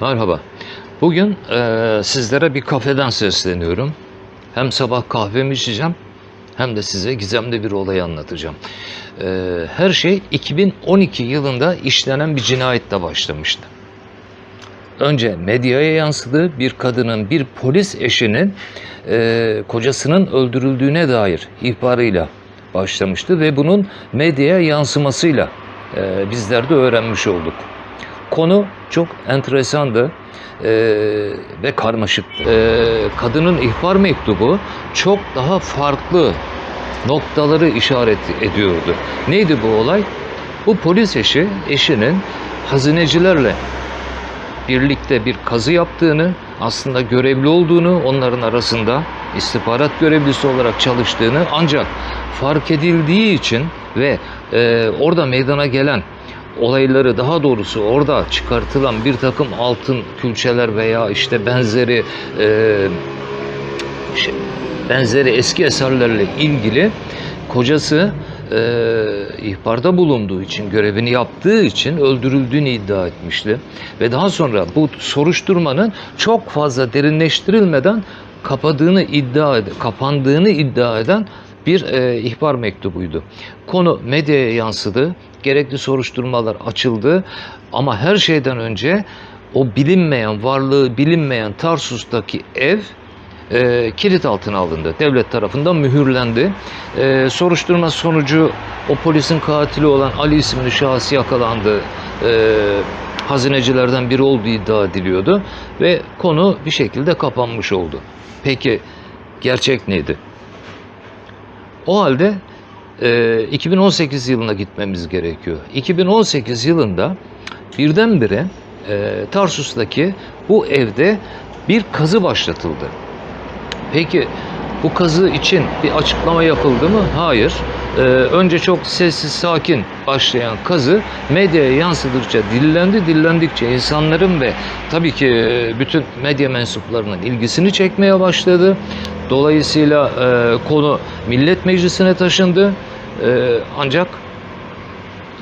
Merhaba. Bugün eee, sizlere bir kafeden sesleniyorum. Hem sabah kahvemi içeceğim hem de size gizemli bir olayı anlatacağım. Eee, her şey 2012 yılında işlenen bir cinayetle başlamıştı. Önce medyaya yansıdı bir kadının bir polis eşinin eee, kocasının öldürüldüğüne dair ihbarıyla başlamıştı ve bunun medyaya yansımasıyla eee, bizler de öğrenmiş olduk. Konu çok enteresandı eee, ve karmaşıktı. Eee, kadının ihbar mektubu çok daha farklı noktaları işaret ediyordu. Neydi bu olay? Bu polis eşi eşinin hazinecilerle birlikte bir kazı yaptığını, aslında görevli olduğunu, onların arasında istihbarat görevlisi olarak çalıştığını ancak fark edildiği için ve e, orada meydana gelen olayları daha doğrusu orada çıkartılan bir takım altın külçeler veya işte benzeri e, şey, benzeri eski eserlerle ilgili kocası e, ihbarda bulunduğu için, görevini yaptığı için öldürüldüğünü iddia etmişti. Ve daha sonra bu soruşturmanın çok fazla derinleştirilmeden kapadığını iddia ed- kapandığını iddia eden bir e, ihbar mektubuydu. Konu medyaya yansıdı, gerekli soruşturmalar açıldı ama her şeyden önce o bilinmeyen, varlığı bilinmeyen Tarsus'taki ev e, kilit altına alındı. Devlet tarafından mühürlendi. E, soruşturma sonucu o polisin katili olan Ali isimli şahıs yakalandı. E, hazinecilerden biri olduğu iddia ediliyordu ve konu bir şekilde kapanmış oldu. Peki gerçek neydi? O halde e, 2018 yılına gitmemiz gerekiyor. 2018 yılında birdenbire e, Tarsus'taki bu evde bir kazı başlatıldı. Peki bu kazı için bir açıklama yapıldı mı? Hayır. Ee, önce çok sessiz sakin başlayan kazı medyaya yansıdıkça dillendi, dillendikçe insanların ve tabii ki e, bütün medya mensuplarının ilgisini çekmeye başladı. Dolayısıyla e, konu Millet Meclisi'ne taşındı. E, ancak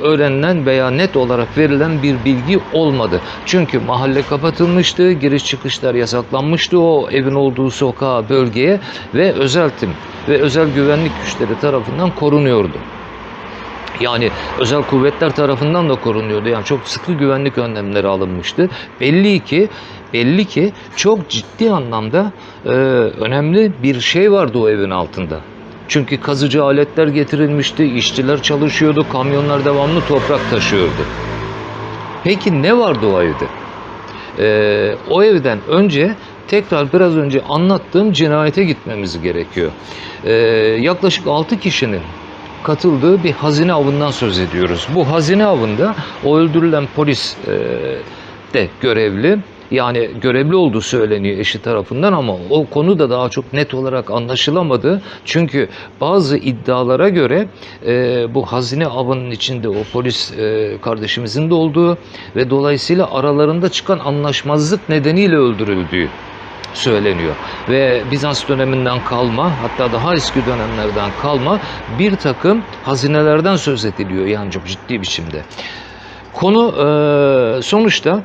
öğrenilen veya net olarak verilen bir bilgi olmadı. Çünkü mahalle kapatılmıştı, giriş çıkışlar yasaklanmıştı o evin olduğu sokağa, bölgeye ve özel tim ve özel güvenlik güçleri tarafından korunuyordu. Yani özel kuvvetler tarafından da korunuyordu. Yani çok sıkı güvenlik önlemleri alınmıştı. Belli ki belli ki çok ciddi anlamda e, önemli bir şey vardı o evin altında. Çünkü kazıcı aletler getirilmişti, işçiler çalışıyordu, kamyonlar devamlı toprak taşıyordu. Peki ne vardı o evde? Ee, o evden önce tekrar biraz önce anlattığım cinayete gitmemiz gerekiyor. Ee, yaklaşık 6 kişinin katıldığı bir hazine avından söz ediyoruz. Bu hazine avında o öldürülen polis e, de görevli. Yani görevli olduğu söyleniyor eşi tarafından ama o konu da daha çok net olarak anlaşılamadı. Çünkü bazı iddialara göre e, bu hazine avının içinde o polis e, kardeşimizin de olduğu ve dolayısıyla aralarında çıkan anlaşmazlık nedeniyle öldürüldüğü söyleniyor. Ve Bizans döneminden kalma hatta daha eski dönemlerden kalma bir takım hazinelerden söz ediliyor yani çok ciddi biçimde. Konu e, sonuçta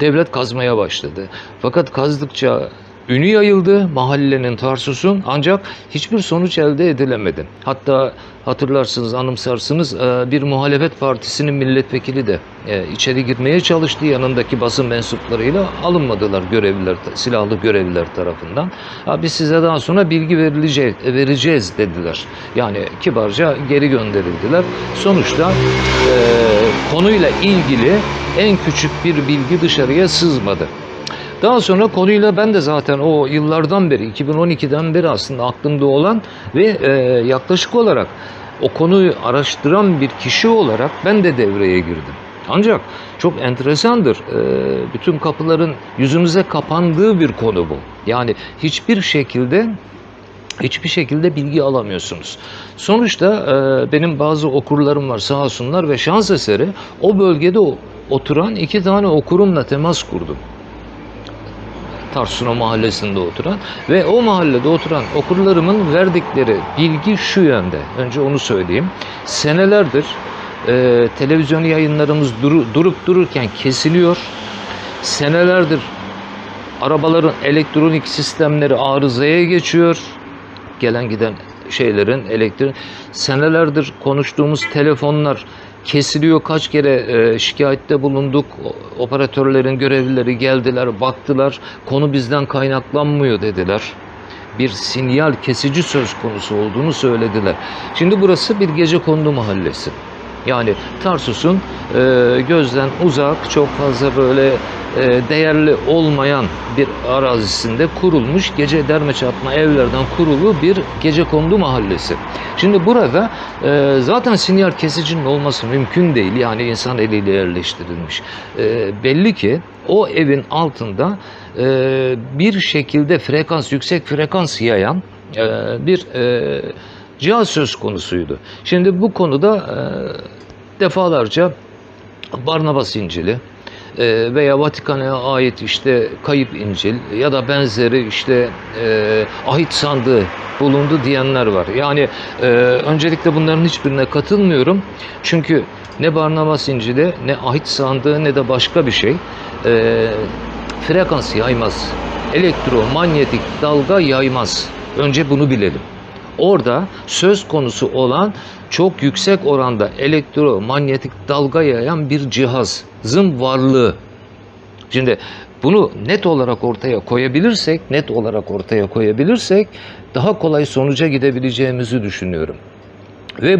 devlet kazmaya başladı. Fakat kazdıkça ünü yayıldı mahallenin Tarsus'un ancak hiçbir sonuç elde edilemedi. Hatta hatırlarsınız, anımsarsınız e, bir muhalefet partisinin milletvekili de e, içeri girmeye çalıştı. Yanındaki basın mensuplarıyla alınmadılar görevliler, silahlı görevliler tarafından. Biz size daha sonra bilgi verilecek, vereceğiz dediler. Yani kibarca geri gönderildiler. Sonuçta e, konuyla ilgili en küçük bir bilgi dışarıya sızmadı. Daha sonra konuyla ben de zaten o yıllardan beri 2012'den beri aslında aklımda olan ve e, yaklaşık olarak o konuyu araştıran bir kişi olarak ben de devreye girdim. Ancak çok enteresandır. E, bütün kapıların yüzümüze kapandığı bir konu bu. Yani hiçbir şekilde hiçbir şekilde bilgi alamıyorsunuz. Sonuçta e, benim bazı okurlarım var sağ olsunlar ve şans eseri o bölgede o- oturan iki tane okurumla temas kurdum. Tarsuna mahallesinde oturan ve o mahallede oturan okurlarımın verdikleri bilgi şu yönde. Önce onu söyleyeyim. Senelerdir e, televizyon yayınlarımız duru- durup dururken kesiliyor senelerdir arabaların elektronik sistemleri arızaya geçiyor. Gelen giden şeylerin elektrik senelerdir konuştuğumuz telefonlar kesiliyor. Kaç kere e, şikayette bulunduk. Operatörlerin görevlileri geldiler, baktılar. Konu bizden kaynaklanmıyor dediler. Bir sinyal kesici söz konusu olduğunu söylediler. Şimdi burası bir gece kondu mahallesi. Yani Tarsus'un e, gözden uzak, çok fazla böyle e, değerli olmayan bir arazisinde kurulmuş gece derme çatma evlerden kurulu bir gece kondu mahallesi. Şimdi burada e, zaten sinyal kesicinin olması mümkün değil. Yani insan eliyle yerleştirilmiş. E, belli ki o evin altında e, bir şekilde frekans, yüksek frekans yayan e, bir e, cihaz söz konusuydu. Şimdi bu konuda e, defalarca Barnabas İncil'i e, veya Vatikan'a ait işte kayıp İncil ya da benzeri işte e, ahit sandığı bulundu diyenler var. Yani e, öncelikle bunların hiçbirine katılmıyorum. Çünkü ne Barnabas İncil'i ne ahit sandığı ne de başka bir şey e, frekans yaymaz. Elektromanyetik dalga yaymaz. Önce bunu bilelim. Orada söz konusu olan çok yüksek oranda elektromanyetik dalga yayan bir cihazın varlığı. Şimdi bunu net olarak ortaya koyabilirsek, net olarak ortaya koyabilirsek daha kolay sonuca gidebileceğimizi düşünüyorum. Ve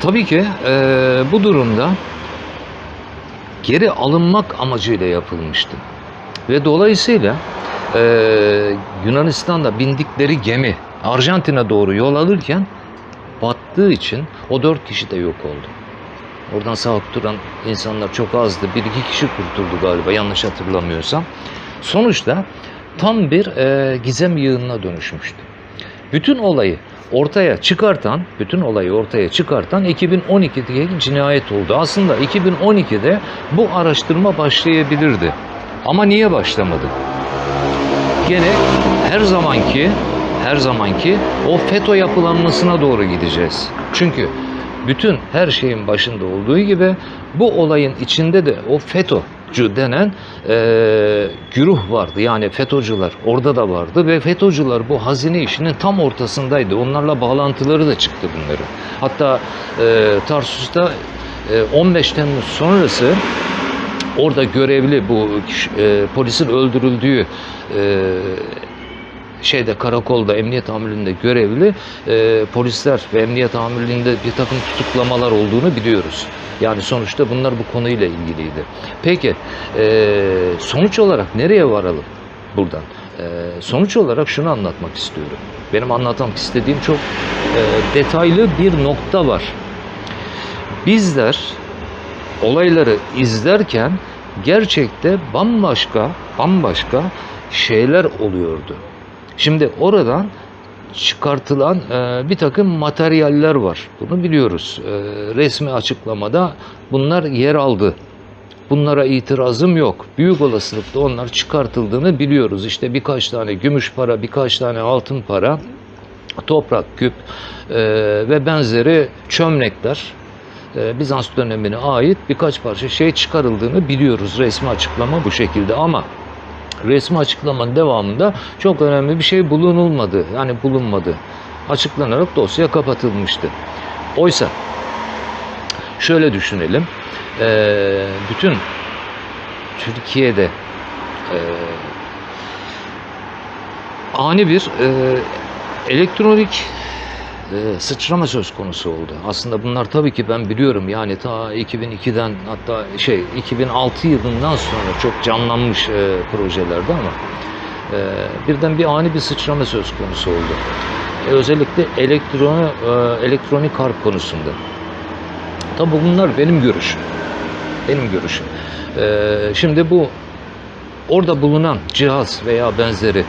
tabii ki eee, bu durumda geri alınmak amacıyla yapılmıştı. Ve dolayısıyla eee, Yunanistan'da bindikleri gemi Arjantin'e doğru yol alırken battığı için o dört kişi de yok oldu. Oradan sağ duran insanlar çok azdı. Bir iki kişi kurtuldu galiba yanlış hatırlamıyorsam. Sonuçta tam bir eee, gizem yığınına dönüşmüştü. Bütün olayı ortaya çıkartan, bütün olayı ortaya çıkartan 2012'deki cinayet oldu. Aslında 2012'de bu araştırma başlayabilirdi. Ama niye başlamadı? Gene her zamanki her zamanki o FETÖ yapılanmasına doğru gideceğiz. Çünkü bütün her şeyin başında olduğu gibi bu olayın içinde de o FETÖ'cü denen eee güruh vardı. Yani FETÖ'cüler orada da vardı ve FETÖ'cüler bu hazine işinin tam ortasındaydı. Onlarla bağlantıları da çıktı bunların. Hatta eee Tarsus'ta eee, 15 Temmuz sonrası orada görevli bu e, polisin öldürüldüğü e, şeyde karakolda emniyet amirliğinde görevli e, polisler ve emniyet amirliğinde bir takım tutuklamalar olduğunu biliyoruz. Yani sonuçta bunlar bu konuyla ilgiliydi. Peki e, sonuç olarak nereye varalım buradan? E, sonuç olarak şunu anlatmak istiyorum. Benim anlatmak istediğim çok e, detaylı bir nokta var. Bizler olayları izlerken gerçekte bambaşka bambaşka şeyler oluyordu. Şimdi oradan çıkartılan e, bir takım materyaller var. Bunu biliyoruz. E, resmi açıklamada bunlar yer aldı. Bunlara itirazım yok. Büyük olasılıkla onlar çıkartıldığını biliyoruz. İşte birkaç tane gümüş para, birkaç tane altın para, toprak küp e, ve benzeri çömlekler Bizans dönemine ait birkaç parça şey çıkarıldığını biliyoruz. Resmi açıklama bu şekilde ama resmi açıklamanın devamında çok önemli bir şey bulunulmadı. Yani bulunmadı. Açıklanarak dosya kapatılmıştı. Oysa şöyle düşünelim. e, bütün Türkiye'de e, ani bir e, elektronik e, sıçrama söz konusu oldu. Aslında bunlar tabii ki ben biliyorum yani ta 2002'den hatta şey 2006 yılından sonra çok canlanmış e, projelerde ama e, birden bir ani bir sıçrama söz konusu oldu. E, özellikle elektron, e, elektronik harp konusunda. Tabii bunlar benim görüşüm. Benim görüşüm. E, şimdi bu orada bulunan cihaz veya benzeri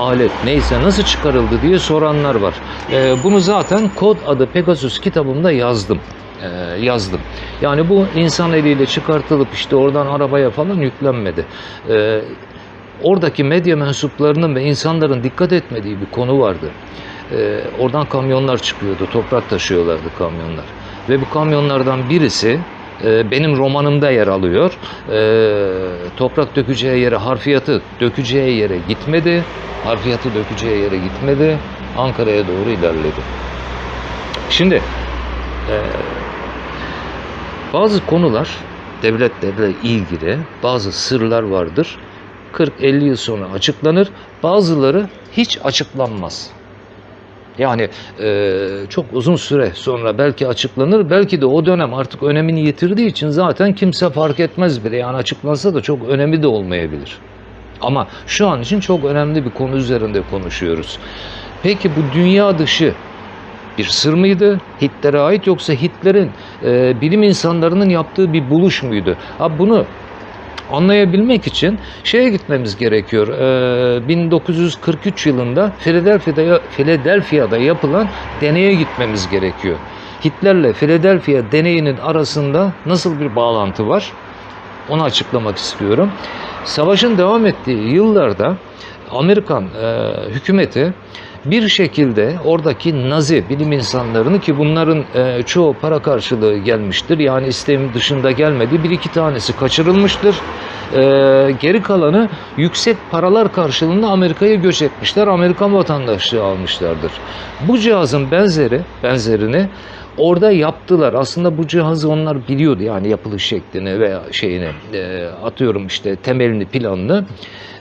alet neyse nasıl çıkarıldı diye soranlar var. Ee, bunu zaten kod adı Pegasus kitabımda yazdım. Ee, yazdım. Yani bu insan eliyle çıkartılıp işte oradan arabaya falan yüklenmedi. Ee, oradaki medya mensuplarının ve insanların dikkat etmediği bir konu vardı. Ee, oradan kamyonlar çıkıyordu, toprak taşıyorlardı kamyonlar. Ve bu kamyonlardan birisi e, benim romanımda yer alıyor. E, toprak dökeceği yere, harfiyatı dökeceği yere gitmedi. Harfiyatı dökeceği yere gitmedi. Ankara'ya doğru ilerledi. Şimdi e, bazı konular devletlerle ilgili bazı sırlar vardır. 40-50 yıl sonra açıklanır. Bazıları hiç açıklanmaz. Yani e, çok uzun süre sonra belki açıklanır. Belki de o dönem artık önemini yitirdiği için zaten kimse fark etmez bile. Yani açıklansa da çok önemli de olmayabilir. Ama şu an için çok önemli bir konu üzerinde konuşuyoruz. Peki bu dünya dışı bir sır mıydı? Hitler'e ait yoksa Hitler'in e, bilim insanlarının yaptığı bir buluş muydu? Ha bunu anlayabilmek için şeye gitmemiz gerekiyor. Ee, 1943 yılında Philadelphia'da, Philadelphia'da yapılan deneye gitmemiz gerekiyor. Hitler'le Philadelphia deneyinin arasında nasıl bir bağlantı var? Onu açıklamak istiyorum. Savaşın devam ettiği yıllarda Amerikan e, hükümeti bir şekilde oradaki Nazi bilim insanlarını ki bunların e, çoğu para karşılığı gelmiştir. Yani isteğim dışında gelmedi. Bir iki tanesi kaçırılmıştır. E, geri kalanı yüksek paralar karşılığında Amerika'ya göç etmişler. Amerikan vatandaşlığı almışlardır. Bu cihazın benzeri, benzerini orada yaptılar. Aslında bu cihazı onlar biliyordu yani yapılış şeklini veya şeyini e, atıyorum işte temelini planını.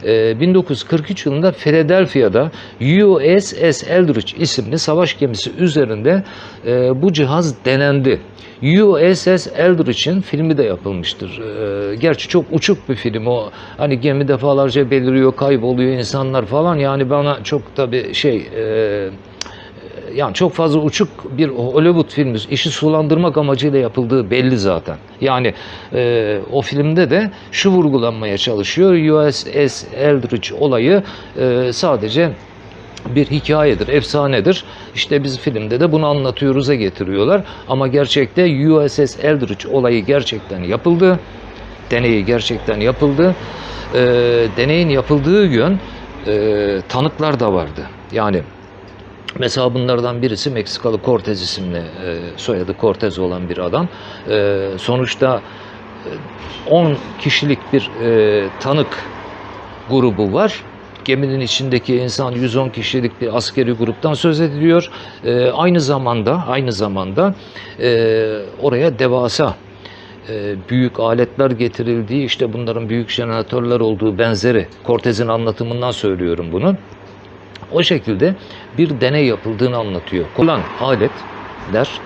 E, 1943 yılında Philadelphia'da USS Eldridge isimli savaş gemisi üzerinde e, bu cihaz denendi. USS Eldridge'in filmi de yapılmıştır. E, gerçi çok uçuk bir film o. Hani gemi defalarca beliriyor, kayboluyor insanlar falan. Yani bana çok tabii şey e, yani çok fazla uçuk bir Hollywood filmi işi sulandırmak amacıyla yapıldığı belli zaten. Yani e, o filmde de şu vurgulanmaya çalışıyor. USS Eldridge olayı e, sadece bir hikayedir, efsanedir. İşte biz filmde de bunu anlatıyoruz'a getiriyorlar. Ama gerçekte USS Eldridge olayı gerçekten yapıldı. Deneyi gerçekten yapıldı. E, deneyin yapıldığı gün e, tanıklar da vardı. Yani Mesela bunlardan birisi Meksikalı Cortez isimli e, soyadı Cortez olan bir adam. E, sonuçta e, 10 kişilik bir e, tanık grubu var. Geminin içindeki insan 110 kişilik bir askeri gruptan söz ediliyor. E, aynı zamanda aynı zamanda e, oraya devasa e, büyük aletler getirildiği işte bunların büyük jeneratörler olduğu benzeri Cortez'in anlatımından söylüyorum bunu. O şekilde bir deney yapıldığını anlatıyor. Kullan aletler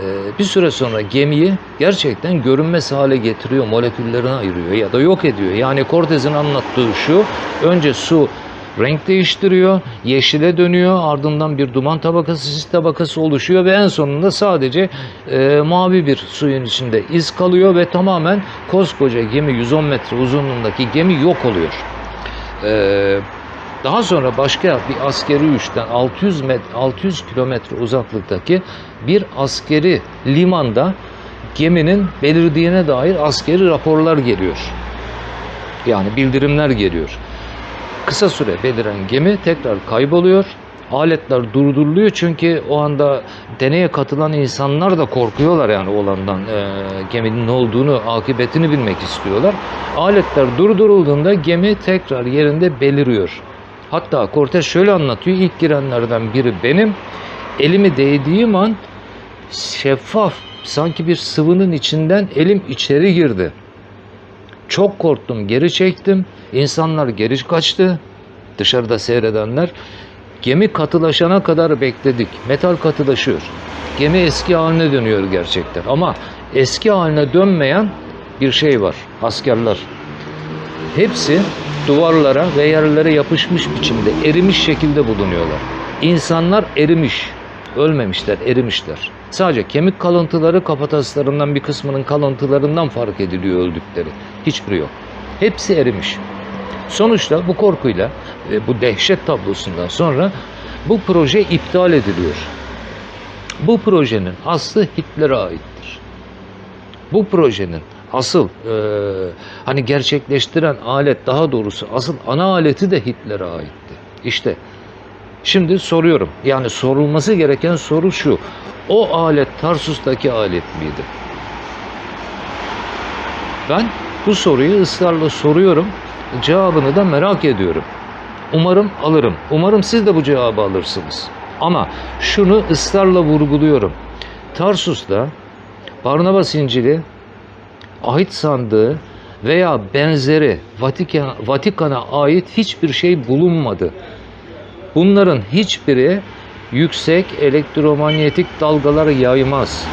e, bir süre sonra gemiyi gerçekten görünmez hale getiriyor, moleküllerini ayırıyor ya da yok ediyor. Yani Cortez'in anlattığı şu, önce su renk değiştiriyor, yeşile dönüyor, ardından bir duman tabakası, sis tabakası oluşuyor ve en sonunda sadece e, mavi bir suyun içinde iz kalıyor ve tamamen koskoca gemi 110 metre uzunluğundaki gemi yok oluyor. Eee daha sonra başka bir askeri üstten 600 metre, 600 kilometre uzaklıktaki bir askeri limanda geminin belirdiğine dair askeri raporlar geliyor. Yani bildirimler geliyor. Kısa süre beliren gemi tekrar kayboluyor. Aletler durduruluyor çünkü o anda deneye katılan insanlar da korkuyorlar yani olandan e, geminin ne olduğunu, akıbetini bilmek istiyorlar. Aletler durdurulduğunda gemi tekrar yerinde beliriyor. Hatta Cortez şöyle anlatıyor. İlk girenlerden biri benim. Elimi değdiğim an şeffaf sanki bir sıvının içinden elim içeri girdi. Çok korktum, geri çektim. İnsanlar geri kaçtı. Dışarıda seyredenler. Gemi katılaşana kadar bekledik. Metal katılaşıyor. Gemi eski haline dönüyor gerçekten. Ama eski haline dönmeyen bir şey var. Askerler. Hepsi duvarlara ve yerlere yapışmış biçimde erimiş şekilde bulunuyorlar. İnsanlar erimiş, ölmemişler, erimişler. Sadece kemik kalıntıları kafataslarından bir kısmının kalıntılarından fark ediliyor öldükleri. Hiçbiri yok. Hepsi erimiş. Sonuçta bu korkuyla ve bu dehşet tablosundan sonra bu proje iptal ediliyor. Bu projenin aslı Hitler'e aittir. Bu projenin asıl e, hani gerçekleştiren alet daha doğrusu asıl ana aleti de Hitler'e aitti. İşte şimdi soruyorum yani sorulması gereken soru şu o alet Tarsus'taki alet miydi? Ben bu soruyu ısrarla soruyorum. Cevabını da merak ediyorum. Umarım alırım. Umarım siz de bu cevabı alırsınız. Ama şunu ısrarla vurguluyorum. Tarsus'ta Barnabas İncil'i, ahit sandığı veya benzeri Vatikan, Vatikan'a ait hiçbir şey bulunmadı. Bunların hiçbiri yüksek elektromanyetik dalgalar yaymaz.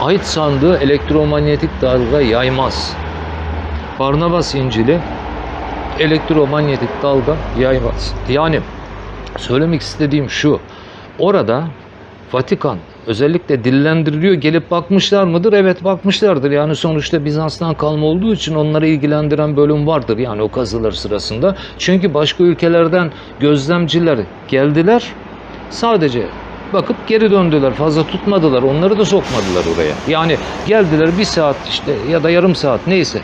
Ait sandığı elektromanyetik dalga yaymaz. Barnabas İncil'i elektromanyetik dalga yaymaz. Yani söylemek istediğim şu. Orada Vatikan özellikle dillendiriliyor. Gelip bakmışlar mıdır? Evet bakmışlardır. Yani sonuçta Bizans'tan kalma olduğu için onları ilgilendiren bölüm vardır. Yani o kazılar sırasında. Çünkü başka ülkelerden gözlemciler geldiler. Sadece bakıp geri döndüler. Fazla tutmadılar. Onları da sokmadılar oraya. Yani geldiler bir saat işte ya da yarım saat neyse.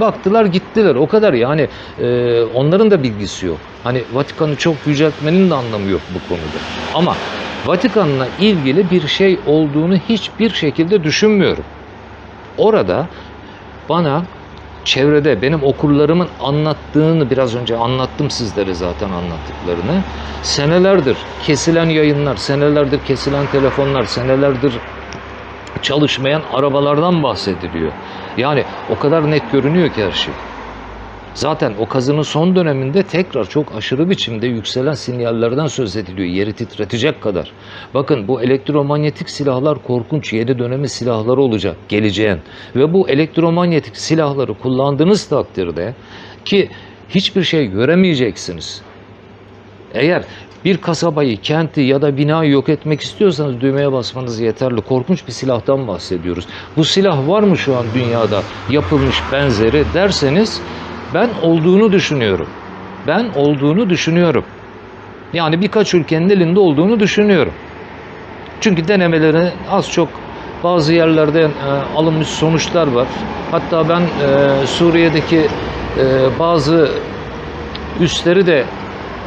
Baktılar gittiler. O kadar yani e, onların da bilgisi yok. Hani Vatikan'ı çok yüceltmenin de anlamı yok bu konuda. Ama Vatikan'la ilgili bir şey olduğunu hiçbir şekilde düşünmüyorum. Orada bana çevrede benim okurlarımın anlattığını biraz önce anlattım sizlere zaten anlattıklarını. Senelerdir kesilen yayınlar, senelerdir kesilen telefonlar, senelerdir çalışmayan arabalardan bahsediliyor. Yani o kadar net görünüyor ki her şey. Zaten o kazının son döneminde tekrar çok aşırı biçimde yükselen sinyallerden söz ediliyor. Yeri titretecek kadar. Bakın bu elektromanyetik silahlar korkunç yeni dönemi silahları olacak geleceğin. Ve bu elektromanyetik silahları kullandığınız takdirde ki hiçbir şey göremeyeceksiniz. Eğer bir kasabayı, kenti ya da binayı yok etmek istiyorsanız düğmeye basmanız yeterli. Korkunç bir silahtan bahsediyoruz. Bu silah var mı şu an dünyada yapılmış benzeri derseniz ben olduğunu düşünüyorum. Ben olduğunu düşünüyorum. Yani birkaç ülkenin elinde olduğunu düşünüyorum. Çünkü denemeleri az çok bazı yerlerde e, alınmış sonuçlar var. Hatta ben e, Suriye'deki e, bazı üsleri de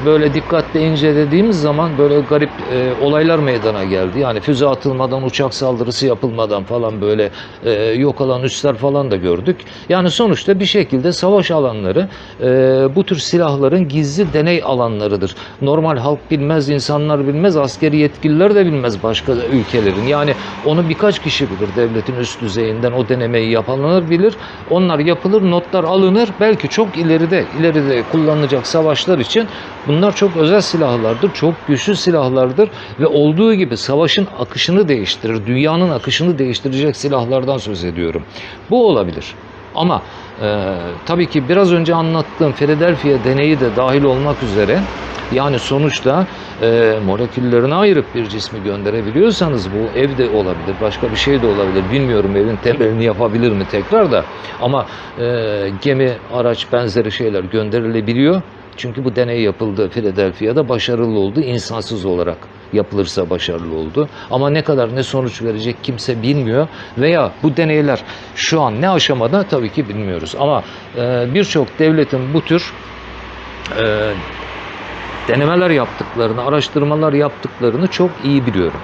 böyle dikkatle incelediğimiz zaman böyle garip e, olaylar meydana geldi. Yani füze atılmadan, uçak saldırısı yapılmadan falan böyle e, yok olan üsler falan da gördük. Yani sonuçta bir şekilde savaş alanları e, bu tür silahların gizli deney alanlarıdır. Normal halk bilmez, insanlar bilmez, askeri yetkililer de bilmez başka ülkelerin. Yani onu birkaç kişi bilir devletin üst düzeyinden o denemeyi yapanlar bilir. Onlar yapılır, notlar alınır. Belki çok ileride, ileride kullanılacak savaşlar için Bunlar çok özel silahlardır, çok güçlü silahlardır ve olduğu gibi savaşın akışını değiştirir, dünyanın akışını değiştirecek silahlardan söz ediyorum. Bu olabilir. Ama e, tabii ki biraz önce anlattığım Philadelphia deneyi de dahil olmak üzere yani sonuçta e, moleküllerine ayırıp bir cismi gönderebiliyorsanız bu ev de olabilir, başka bir şey de olabilir. Bilmiyorum evin temelini yapabilir mi tekrar da. Ama e, gemi, araç benzeri şeyler gönderilebiliyor. Çünkü bu deney yapıldı Philadelphia'da başarılı oldu. insansız olarak yapılırsa başarılı oldu. Ama ne kadar ne sonuç verecek kimse bilmiyor. Veya bu deneyler şu an ne aşamada tabii ki bilmiyoruz. Ama e, birçok devletin bu tür e, denemeler yaptıklarını, araştırmalar yaptıklarını çok iyi biliyorum.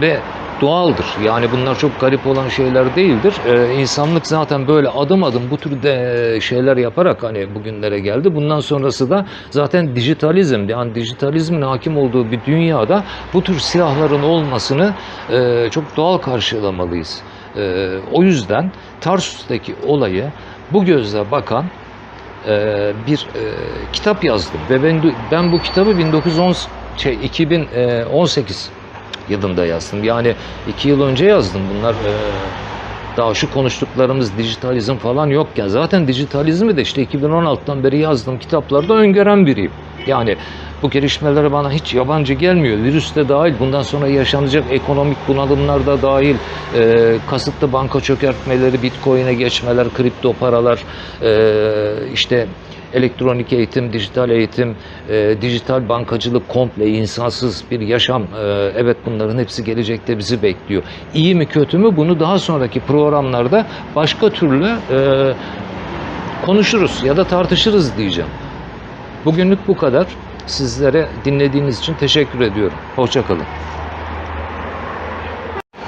Ve doğaldır. Yani bunlar çok garip olan şeyler değildir. Ee, insanlık zaten böyle adım adım bu tür de şeyler yaparak hani bugünlere geldi. Bundan sonrası da zaten dijitalizm, yani dijitalizmin hakim olduğu bir dünyada bu tür silahların olmasını e, çok doğal karşılamalıyız. E, o yüzden Tarsus'taki olayı bu gözle bakan e, bir e, kitap yazdım ve ben ben bu kitabı 1910 şey 2018 yılında yazdım. Yani iki yıl önce yazdım. Bunlar e, daha şu konuştuklarımız dijitalizm falan yokken zaten dijitalizmi de işte 2016'dan beri yazdığım kitaplarda öngören biriyim. Yani bu gelişmeler bana hiç yabancı gelmiyor. Virüs de dahil, bundan sonra yaşanacak ekonomik bunalımlar da dahil, e, kasıtlı banka çökertmeleri, bitcoin'e geçmeler, kripto paralar, e, işte elektronik eğitim, dijital eğitim, e, dijital bankacılık komple insansız bir yaşam. E, evet bunların hepsi gelecekte bizi bekliyor. İyi mi kötü mü bunu daha sonraki programlarda başka türlü e, konuşuruz ya da tartışırız diyeceğim. Bugünlük bu kadar. Sizlere dinlediğiniz için teşekkür ediyorum. Hoşçakalın.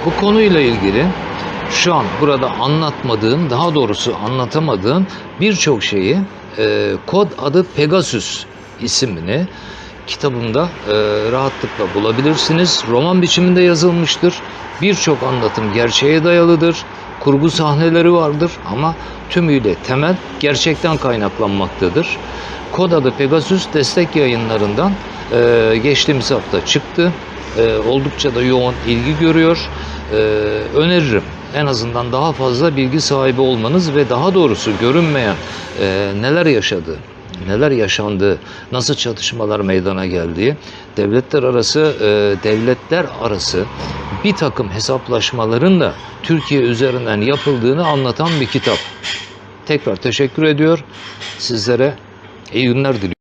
Bu konuyla ilgili şu an burada anlatmadığım, daha doğrusu anlatamadığım birçok şeyi e, kod adı Pegasus isimli kitabımda e, rahatlıkla bulabilirsiniz. Roman biçiminde yazılmıştır. Birçok anlatım gerçeğe dayalıdır. Kurgu sahneleri vardır ama tümüyle temel gerçekten kaynaklanmaktadır. Kod adı Pegasus destek yayınlarından e, geçtiğimiz hafta çıktı. E, oldukça da yoğun ilgi görüyor. E, öneririm. En azından daha fazla bilgi sahibi olmanız ve daha doğrusu görünmeyen e, neler yaşadı, neler yaşandı, nasıl çatışmalar meydana geldiği, devletler arası e, devletler arası bir takım hesaplaşmaların da Türkiye üzerinden yapıldığını anlatan bir kitap. Tekrar teşekkür ediyor. Sizlere iyi günler diliyorum.